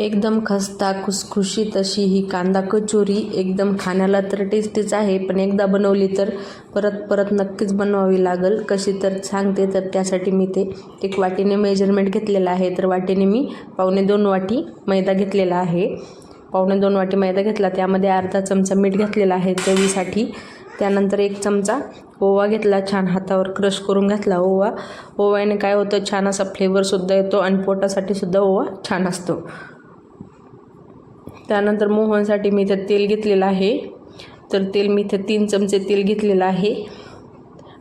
एकदम खस्ता खुसखुशीत अशी ही कांदा कचोरी एकदम खाण्याला तर टेस्टीच आहे पण एकदा बनवली तर परत परत नक्कीच बनवावी लागेल. कशी तर सांगते तर त्यासाठी मी ते एक वाटीने मेजरमेंट घेतलेलं आहे. तर वाटीने मी पावणे दोन वाटी मैदा घेतलेला आहे. पावणे दोन वाटी मैदा घेतला त्यामध्ये अर्धा चमचा मीठ घेतलेला आहे चवीसाठी. त्यानंतर एक चमचा ओवा घेतला छान हातावर क्रश करून घातला ओवा. ओव्याने काय होतं छान असा फ्लेवरसुद्धा येतो आणि पोटासाठी सुद्धा ओवा छान असतो. त्यानंतर मोहनसाठी मी इथं तेल घेतलेलं आहे. तर तेल मी इथे तीन चमचे तेल घेतलेलं आहे.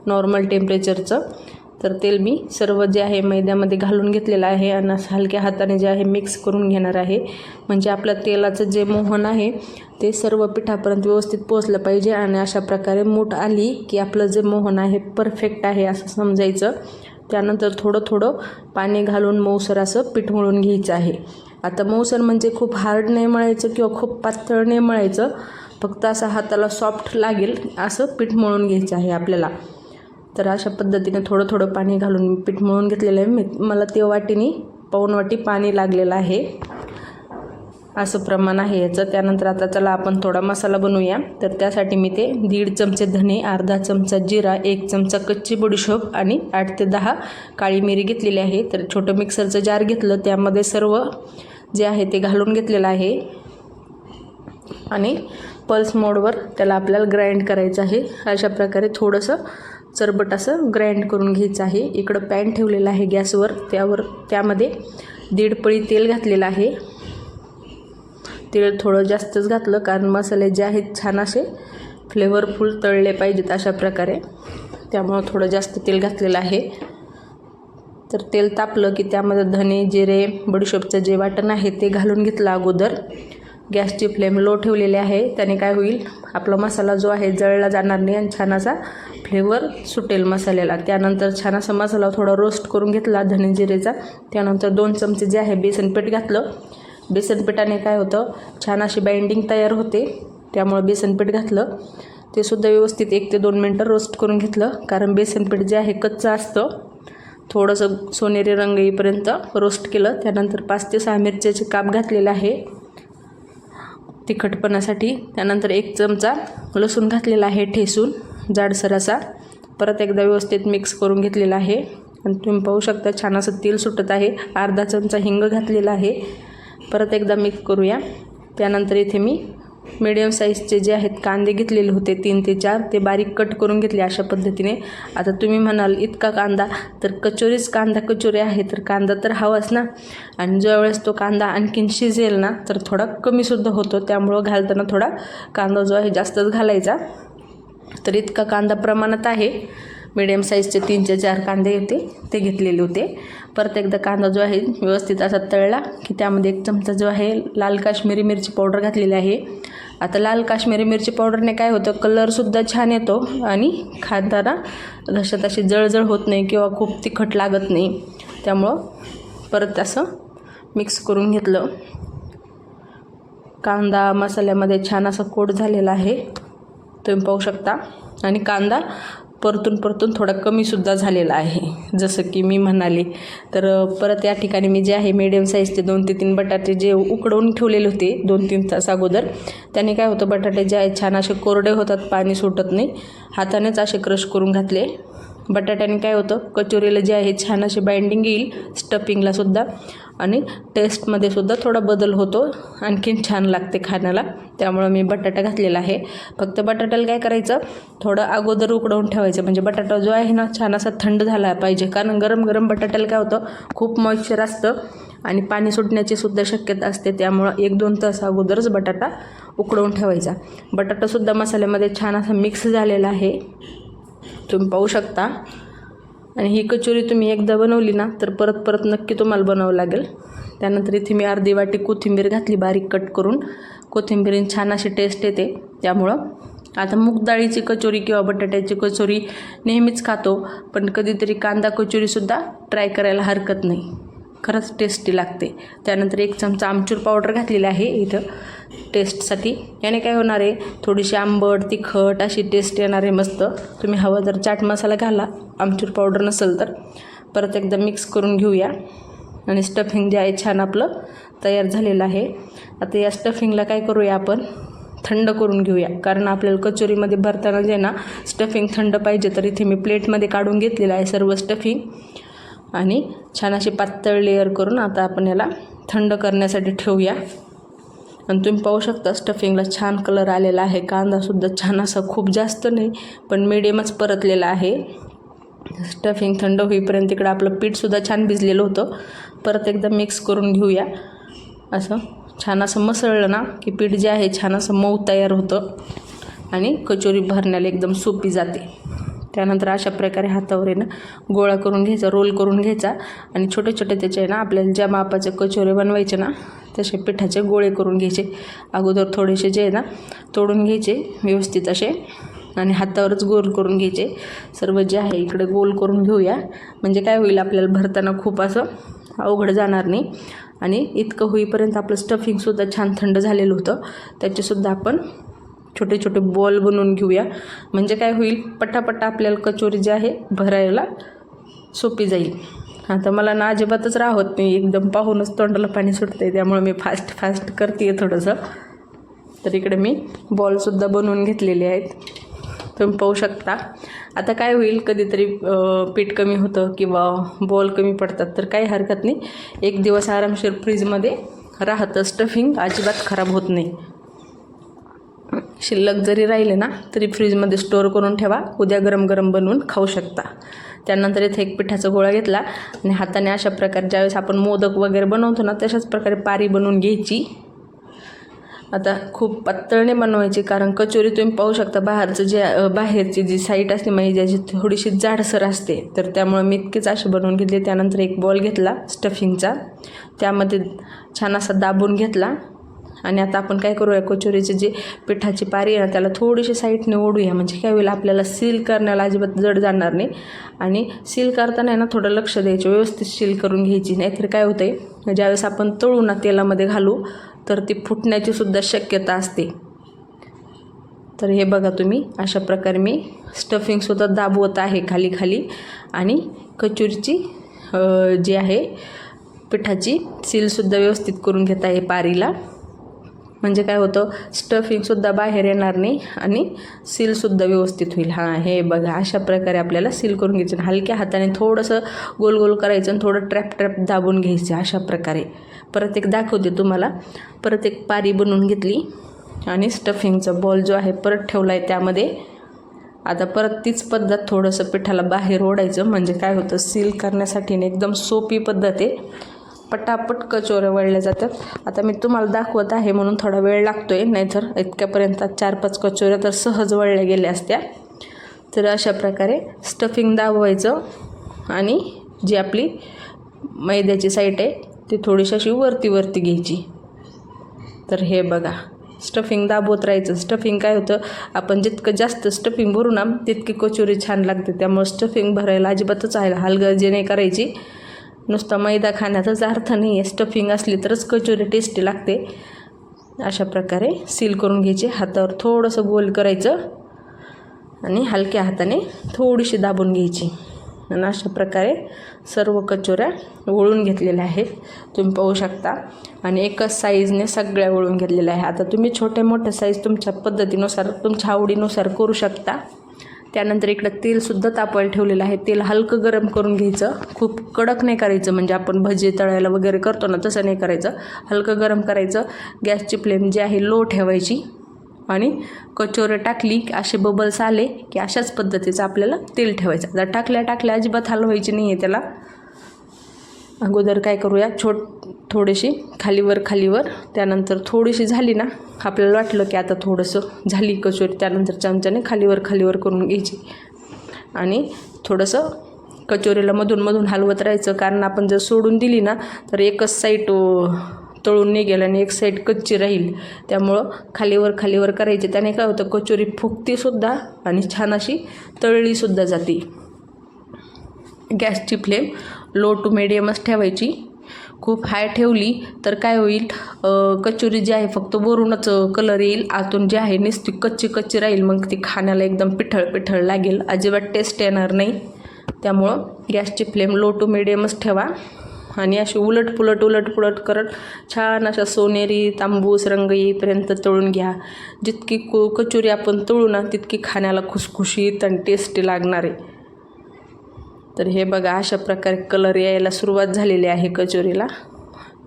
नॉर्मल टेम्परेचरचं तर तेल मी सर्व जे आहे मैद्यामध्ये घालून घेतलेलं आहे आणि असं हलक्या हाताने जे आहे मिक्स करून घेणार आहे. म्हणजे आपलं तेलाचं जे मोहन आहे ते सर्व पिठापर्यंत व्यवस्थित पोचलं पाहिजे आणि अशा प्रकारे मूठ आली की आपलं जे मोहन आहे परफेक्ट आहे असं समजायचं. त्यानंतर थोडं थोडं पाणी घालून मऊसर असं पीठ मळून घ्यायचं आहे. आता मऊसर म्हणजे खूप हार्ड नाही मळायचं किंवा खूप पातळ नाही मळायचं फक्त असं हाताला सॉफ्ट लागेल असं पीठ मळून घ्यायचं आहे आपल्याला. तर अशा पद्धतीने थोडं थोडं पाणी घालून पीठ मळून घेतलेलं आहे. मी मला ते वाटीने पाऊण वाटी पाणी लागलेलं आहे. असं प्रमाण आहे याचं. त्यानंतर आता चला आपण थोडा मसाला बनवूया. तर त्यासाठी मी ते दीड चमचे धणे अर्धा चमचा जिरा एक चमचा कच्ची बडीशोप आणि आठ ते दहा काळी मिरी घेतलेली आहे. तर छोटं मिक्सरचं जार घेतलं. त्यामध्ये सर्व जे आहे ते घालून घेतलेलं आहे. आणि पल्स मोडवर त्याला आपल्याला ग्राइंड करायचं आहे. अशा प्रकारे थोडंसं चरबट असं ग्राइंड करून घ्यायचं आहे. इकडं पॅन ठेवलेलं आहे गॅसवर. त्यावर त्यामध्ये दीड पळी तेल घातलेलं आहे. तेल थोडं जास्तच घातलं कारण मसाले जे आहेत छान असे फ्लेवरफुल तळले पाहिजेत अशा प्रकारे. त्यामुळं थोडं जास्त तेल घातलेलं आहे. तर तेल तापलं की त्यामध्ये धने जिरे बडीशोपचं जे वाटण आहे ते घालून घेतलं अगोदर. गॅसची फ्लेम लो ठेवलेली आहे त्याने काय होईल? आपला मसाला जो आहे जळला जाणार नाही आणि छान असा फ्लेवर सुटेल मसाल्याला. त्यानंतर छान असा मसाला थोडा रोस्ट करून घेतला धने जिरेचा. त्यानंतर दोन चमचे जे आहे बेसन पीठ घातलं. बेसनपीठाने काय होतं छान अशी बाइंडिंग तयार होते. त्यामुळं बेसनपीठ घातलं. ते सुद्धा व्यवस्थित एक ते दोन मिनटं रोस्ट करून घेतलं. कारण बेसनपीठ जे आहे कच्चं असतं. थोडंसं सोनेरी रंग येईपर्यंत रोस्ट केलं. त्यानंतर पाच ते सहा मिरच्याचे काप घातलेलं आहे. तिखटपणासाठी. त्यानंतर एक चमचा लसूण घातलेला आहे ठेसून. जाडसर असा. परत एकदा व्यवस्थित मिक्स करून घेतलेला आहे. आणि तुम्ही पाहू शकता छान असं तेल सुटत आहे. अर्धा चमचा हिंग घातलेला आहे. परत एकदा मिक्स करूया. त्यानंतर इथे मी मिडियम साईजचे जे आहेत कांदे घेतलेले होते तीन ते चार ते बारीक कट करून घेतले अशा पद्धतीने. आता तुम्ही म्हणाल इतका कांदा तर कचोरीच कांदा कचोरी आहे तर कांदा तर हवाच ना? आणि ज्यावेळेस तो कांदा आणखीन शिजेल ना तर थोडा कमीसुद्धा होतो. त्यामुळं घालताना थोडा कांदा जो आहे जास्तच घालायचा. तर इतका कांदा प्रमाणात आहे. मिडियम साईजचे तीनचे चार कांदे होते ते घेतलेले होते. परत एकदा कांदा जो आहे व्यवस्थित असा तळला की त्यामध्ये एक चमचा जो आहे लाल काश्मीरी मिरची पावडर घातलेली आहे. आता लाल काश्मीरी मिरची पावडरने काय होतं कलरसुद्धा छान येतो आणि खाताना घशात अशी जळजळ होत नाही किंवा खूप तिखट लागत नाही. त्यामुळं परत असं मिक्स करून घेतलं. कांदा मसाल्यामध्ये छान असा कोट झालेला आहे. तुम्ही पाहू शकता. आणि कांदा परतून परतून थोडा कमीसुद्धा झालेला आहे. जसं की मी म्हणाले तर परत या ठिकाणी मी जे आहे मीडियम साईजचे दोन ते तीन बटाटे जे उकडवून ठेवलेले होते दोन तीन तास अगोदर त्याने काय होतं बटाटे जे आहेत छान असे कोरडे होतात पाणी सुटत नाही. हातानेच असे क्रश करून घातले. बटाट्याने काय होतं? कचोरीला जे आहे छान अशी बाइंडिंग येईल स्टफिंगला सुद्धा. आणि टेस्टमध्ये सुद्धा थोडा बदल होतो. आणखीन छान लागते खाण्याला. त्यामुळं मी बटाटा घातलेला आहे. फक्त बटाट्याला काय करायचं? थोडं अगोदर उकडवून ठेवायचं. म्हणजे बटाटा जो आहे ना छान असा थंड झाला पाहिजे. कारण गरम गरम बटाट्याला काय होतं? खूप मॉइश्चर असतं. आणि पाणी सुटण्याची सुद्धा शक्यता असते. त्यामुळं एक दोन तास अगोदरच बटाटा उकडवून ठेवायचा. बटाटासुद्धा मसाल्यामध्ये छान असा मिक्स झालेला आहे. तुम्ही पाहू शकता. आणि ही कचोरी तुम्ही एकदा बनवली ना तर परत परत नक्की तुम्हाला बनावं लागेल. त्यानंतर इथे मी अर्धी वाटी कोथिंबीर घातली बारीक कट करून. कोथिंबीरीने छान अशी टेस्ट येते त्यामुळं. आता मूगडाळीची कचोरी किंवा बटाट्याची कचोरी नेहमीच खातो पण कधीतरी कांदा कचोरीसुद्धा ट्राय करायला हरकत नाही. खरंच टेस्टी लागते. त्यानंतर एक चमचा आमचूर पावडर घातलेली आहे इथं. टेस्टसाठी याने काय होणार आहे? थोडीशी आंबट तिखट अशी टेस्ट येणार आहे मस्त. तुम्ही हवं जर चाट मसाला घाला आमचूर पावडर नसेल तर. परत एकदा मिक्स करून घेऊया. आणि स्टफिंग जे आहे छान आपलं तयार झालेलं आहे. आता या स्टफिंगला काय करूया आपण? थंड करून घेऊया. कारण आपल्याला कचोरीमध्ये भरताना जे ना स्टफिंग थंड पाहिजे तर इथे मी प्लेटमध्ये काढून घेतलेलं आहे सर्व स्टफिंग आणि छान अशी पातळ लेअर करून आता आपण याला थंड करण्यासाठी ठेवूया. आणि तुम्ही पाहू शकता स्टफिंगला छान कलर आलेला आहे. कांदासुद्धा छान असा खूप जास्त नाही पण मिडियमच परतलेला आहे. स्टफिंग थंड होईपर्यंत इकडं आपलं पीठसुद्धा छान भिजलेलं होतं. परत एकदा मिक्स करून घेऊया. असं छान असं मसळलं ना की पीठ जे आहे छान असं मऊ तयार होतं. आणि कचोरी भरण्याला एकदम सोपी जाते. त्यानंतर अशा प्रकारे हातावर आहे ना गोळा करून घ्यायचा रोल करून घ्यायचा. आणि छोटे छोटे त्याचे आहे ना आपल्याला ज्या मापाचे कचोरे बनवायचे ना तसे पिठाचे गोळे करून घ्यायचे. अगोदर थोडेसे जे आहे ना तोडून घ्यायचे व्यवस्थित असे. आणि हातावरच गोल करून घ्यायचे. सर्व जे आहे इकडे गोल करून घेऊया. म्हणजे काय होईल आपल्याला भरताना खूप असं अवघड जाणार नाही. आणि इतकं होईपर्यंत आपलं स्टफिंगसुद्धा छान थंड झालेलं होतं. त्याचेसुद्धा आपण छोटे छोटे बॉल बनवून घेऊया. म्हणजे काय होईल? पटापटा आपल्याला कचोरी जी आहे भरायला सोपी जाईल. आता मला ना अजिबातच राहत नाही. एकदम पाहूनच तोंडाला पाणी सुटतं आहे त्यामुळे मी फास्ट फास्ट करते आहे थोडंसं. तर इकडे मी बॉलसुद्धा बनवून घेतलेले आहेत. तुम्ही पाहू शकता. आता काय होईल? कधीतरी पीठ कमी होतं किंवा बॉल कमी पडतात तर काही हरकत नाही. एक दिवस आरामशीर फ्रीजमध्ये राहतं. स्टफिंग अजिबात खराब होत नाही. शिल्लक जरी राहिले ना तरी फ्रीजमध्ये स्टोअर करून ठेवा. उद्या गरम गरम बनवून खाऊ शकता. त्यानंतर इथे एक पिठाचा गोळा घेतला आणि हाताने अशा प्रकारे ज्यावेळेस आपण मोदक वगैरे बनवतो ना तशाच प्रकारे पारी बनवून घ्यायची. आता खूप पातळणे बनवायची कारण कचोरी तुम्ही पाहू शकता बाहेरचं जे बाहेरची जी साईट असते म्हणजे ज्याची थोडीशी जाडसर असते तर त्यामुळे मी इतकेच असे बनवून घेतले. त्यानंतर एक बॉल घेतला स्टफिंगचा त्यामध्ये छान असा दाबून घेतला. आणि आता आपण काय करूया कचोरीची जी पिठाची पारी आहे ना त्याला थोडीशी साईडने ओढूया. म्हणजे काय होईल आपल्याला सील करण्याला अजिबात जड जाणार नाही. आणि सील करताना आहे ना थोडं लक्ष द्यायचं व्यवस्थित सील करून घ्यायची. नाहीतर काय होतं आहे ज्यावेळेस आपण तळू ना तेलामध्ये घालू तर ती फुटण्याची सुद्धा शक्यता असते. तर हे बघा तुम्ही अशा प्रकारे मी स्टफिंगसुद्धा दाबवत आहे खाली खाली. आणि कचोरीची जी आहे पिठाची सीलसुद्धा व्यवस्थित करून घेत आहे पारीला. म्हणजे काय होतं? स्टफिंगसुद्धा बाहेर येणार नाही आणि सीलसुद्धा व्यवस्थित होईल. हां हे बघा अशा प्रकारे आपल्याला सील करून घ्यायचं आणि हलक्या हाताने थोडंसं गोल गोल करायचं आणि थोडं ट्रॅप ट्रॅप दाबून घ्यायचं अशा प्रकारे. परत एक दाखवते तुम्हाला. परत एक पारी बनवून घेतली आणि स्टफिंगचा बॉल जो आहे परत ठेवला आहे त्यामध्ये. आता परत तीच पद्धत थोडंसं पिठाला बाहेर ओढायचं. म्हणजे काय होतं? सील करण्यासाठी एकदम सोपी पद्धत आहे. पटापट कचोऱ्या वळल्या जातात आता मी तुम्हाला दाखवत आहे म्हणून थोडा वेळ लागतो आहे नाहीतर इतक्यापर्यंत चार पाच कचोऱ्या तर सहज वळल्या गेल्या असत्या. तर अशा प्रकारे स्टफिंग दाबवायचं आणि जी आपली मैद्याची साईट आहे ती थोडीशी अशी वरती वरती घ्यायची. तर हे बघा स्टफिंग दाबवत राहायचं. स्टफिंग काय होतं आपण जितकं जास्त स्टफिंग भरू ना तितकी कचोरी छान लागते. त्यामुळे स्टफिंग भरायला अजिबातच आहे हलगर्जी नाही करायची. नुसता मैदा खाण्याचाच अर्थ नाही आहे. स्टफिंग असली तरच कचोरी टेस्टी लागते. अशा प्रकारे सील करून घ्यायची. हातावर थोडंसं गोल करायचं. आणि हलक्या हाताने थोडीशी दाबून घ्यायची. आणि अशा प्रकारे सर्व कचोऱ्या वळून घेतलेल्या आहेत. तुम्ही पाहू शकता. आणि एकच साईजने सगळ्या वळून घेतलेल्या आहे आता तुम्ही छोट्या मोठ्या साईज तुमच्या पद्धतीनुसार तुमच्या आवडीनुसार करू शकता. त्यानंतर इकडं तेलसुद्धा तापवायला ठेवलेलं आहे. तेल हलकं गरम करून घ्यायचं. खूप कडक नाही करायचं म्हणजे आपण भजी तळायला वगैरे करतो ना तसं नाही करायचं. हलकं गरम करायचं. गॅसची फ्लेम जी आहे लो ठेवायची. आणि कचोरे टाकली की असे बबल्स आले की अशाच पद्धतीचं आपल्याला तेल ठेवायचं. आता टाकल्या टाकल्या अजिबात हलवायची नाही आहे त्याला. अगोदर काय करूया छोट थोडीशी खालीवर खालीवर त्यानंतर थोडीशी झाली ना आपल्याला वाटलं की आता थोडंसं झाली कचोरी त्यानंतर चमच्याने खालीवर खालीवर करून घ्यायची. आणि थोडंसं कचोरीला मधून मधून हलवत राहायचं कारण आपण जर सोडून दिली ना तर एकच साईड तळून निघेल आणि एक साईड कच्ची राहील. त्यामुळं खालीवर खालीवर करायचे. त्याने काय होतं कचोरी फुगतीसुद्धा आणि छान अशी तळलीसुद्धा जाते. गॅसची फ्लेम लो टू मिडियमच ठेवायची. खूप हाय ठेवली तर काय होईल कचोरी जी आहे फक्त वरूनच कलर येईल. आतून जी आहे नुसती कच्ची कच्ची राहील. मग ती खाण्याला एकदम पिठळ पिठळ लागेल. अजिबात टेस्ट येणार नाही. त्यामुळं गॅसची फ्लेम लो टू मिडियमच ठेवा. आणि अशी उलट पुलट उलट पुलट करत छान अशा सोनेरी तांबूस रंग येईपर्यंत तळून घ्या. जितकी को कचोरी आपण तळू ना तितकी खाण्याला खुसखुशीत आणि टेस्टी लागणार आहे. तर हे बघा अशा प्रकारे कलर यायला सुरुवात झालेली आहे कचोरीला.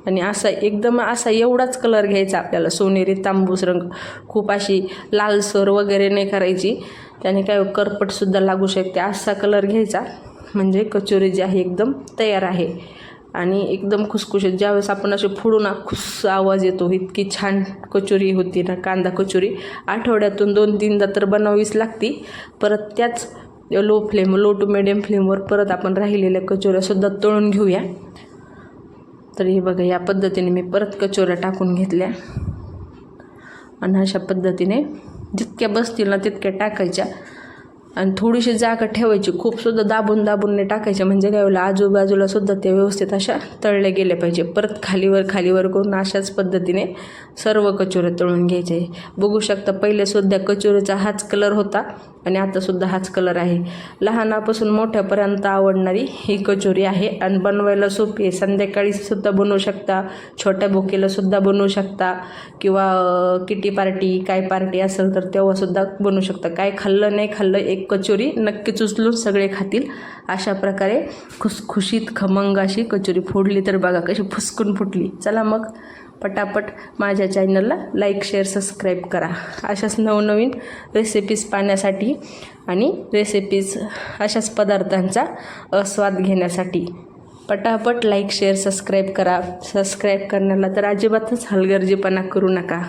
आणि असा एकदम असा एवढाच कलर घ्यायचा आपल्याला. सोनेरी तांबूस रंग खूप अशी लालसर वगैरे नाही करायची. त्याने काय करपटसुद्धा लागू शकते. असा कलर घ्यायचा. म्हणजे कचोरी जी आहे एकदम तयार आहे. आणि एकदम खुसखुशीत. ज्यावेळेस आपण असे फुडून ना खुस आवाज येतो इतकी छान कचोरी होती ना कांदा कचोरी. आठवड्यातून दोन तीनदा तर बनवावीच लागती. परत त्याच low flame low to medium फ्लेमवर परत आपण राहिलेल्या कचोऱ्यासुद्धा तळून घेऊया. तर हे बघा या पद्धतीने मी परत कचोऱ्या टाकून घेतल्या. आणि अशा पद्धतीने जितक्या बसतील ना तितक्या टाकायच्या. आणि थोडीशी जागा ठेवायची. खूपसुद्धा दाबून दाबून नाही टाकायचे. म्हणजे काय होईल आजूबाजूला सुद्धा ते व्यवस्थित अशा तळल्या गेल्या पाहिजे. परत खालीवर खालीवर करून अशाच पद्धतीने सर्व कचोरे तळून घ्यायचे. बघू शकता पहिले सुद्धा कचोरीचा हाच कलर होता आणि आतासुद्धा हाच कलर आहे. लहानापासून मोठ्यापर्यंत आवडणारी ही कचोरी आहे आणि बनवायला सोपी आहे. संध्याकाळी सुद्धा बनवू शकता छोट्या भोकेला सुद्धा बनवू शकता किंवा किटी पार्टी काय पार्टी असेल तर तेव्हासुद्धा बनवू शकता. काय खाल्लं नाही खाल्लं एक एक कचोरी नक्कीच उचलून सगळे खातील. अशा प्रकारे खुसखुशीत खमंग अशी कचोरी फोडली तर बघा कशी फुसकून फुटली. चला मग पटापट माझ्या चॅनलला लाईक शेअर सबस्क्राईब करा. अशाच नवनवीन रेसिपीज पाहण्यासाठी आणि रेसिपीज अशाच पदार्थांचा आस्वाद घेण्यासाठी. पटापट लाईक शेअर सबस्क्राईब करा. सबस्क्राईब करण्याला तर अजिबातच हलगर्जीपणा करू नका.